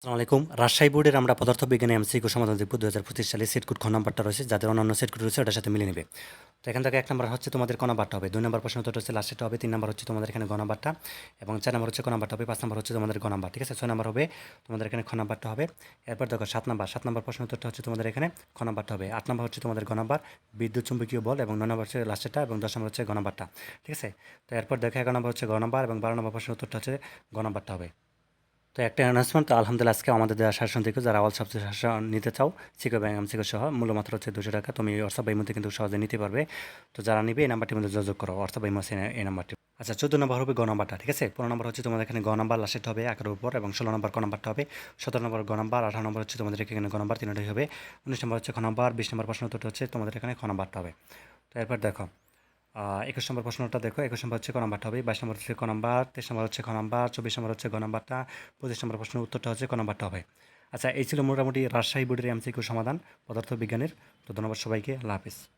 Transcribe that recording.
আসসালামু আলাইকুম। রাজশাহী বোর্ডের আমরা পদার্থ বিজ্ঞানে এমসিকিউ সমাধান দেখব দু হাজার পঁচিশ সালে সেট কোড খ নাম্বারটা রয়েছে, যাদের অন্যান্য সেট কোড রয়েছে ওটার সাথে মিলে নেবে। তো এখান থেকে এক নম্বর হচ্ছে তোমাদের ক হবে। দুই নম্বর প্রশ্ন উত্তরটা হচ্ছে লাস্টেটা হবে, তিন নম্বর হচ্ছে তোমাদের এখানে গ এবং চার নম্বর হচ্ছে ক নাম্বারটা হবে, পাঁচ নম্বর হচ্ছে তোমাদের গ নাম্বার, ঠিক আছে? ছয় নম্বর হবে তোমাদের এখানে খ নাম্বারটা হবে। এরপর দেখো সাত নম্বর সাত নম্বর প্রশ্ন উত্তরটা হচ্ছে তোমাদের এখানে খ নাম্বারটা হবে। আট নম্বর হচ্ছে তোমাদের গ নাম্বার, বিদ্যুৎ চুম্বকীয় বল এবং নয় নম্বর হচ্ছে লাস্টেটা এবং দশ নম্বর হচ্ছে গ নাম্বারটা, ঠিক আছে? তো এরপর দেখো এগারো নম্বর হচ্ছে গ নাম্বার এবং বারো নম্বর প্রশ্ন উত্তরটা হচ্ছে গ নাম্বারটা হবে। তো একটা অ্যানাউন্সমেন্ট আলহামদুলিল্লাহ আজকে আমাদের দেওয়া শাসন থেকে যারা অল সাবজেক্ট শাসন নিতে চাও সিকো ব্যাংক সিকো সহ, মূল্যমাত্র হচ্ছে দুশো টাকা, তুমি হোয়াটসঅ্যাপ এই মধ্যে কিন্তু সহজে নিতে পারবে। তো যারা নিবে এই নাম্বারটির মধ্যে যোগাযোগ করো হোয়াটসঅ্যাপ এই মাসে এই নাম্বারটি। আচ্ছা চোদ্দ নম্বর হবে গ নাম্বারটা, ঠিক আছে? পনেরো নম্বর হচ্ছে তোমাদের এখানে গ নাম্বার লাস্টেট হবে একের উপর, এবং ষোলো নম্বর ক নাম্বারটা হবে। সতেরো নম্বর গ নাম্বার, আঠারো নম্বর হচ্ছে তোমাদের এখানে গ নাম্বার, তিনটাই হবে। উনিশ নম্বর হচ্ছে খ নাম্বার, বিশ নম্বর প্রশ্ন হচ্ছে তোমাদের এখানে খ নাম্বারটা হবে। তো এরপর দেখো একুশ নম্বর প্রশ্নটা দেখো, একুশ নম্বর হচ্ছে ক নাম্বারটা হবে? বাইশ নম্বর হচ্ছে ক নাম্বার, তেইশ নম্বর হচ্ছে খ নাম্বার, চব্বিশ নম্বর হচ্ছে গ নাম্বারটা, পঁচিশ নম্বর প্রশ্নের উত্তরটা হচ্ছে ক নাম্বারটা হবে। আচ্ছা এই ছিল মোটামুটি রাজশাহী বোর্ডের এমসিকিউ সমাধান পদার্থ বিজ্ঞানের তো ধন্যবাদ সবাইকে, আল্লাহ হাফিজ।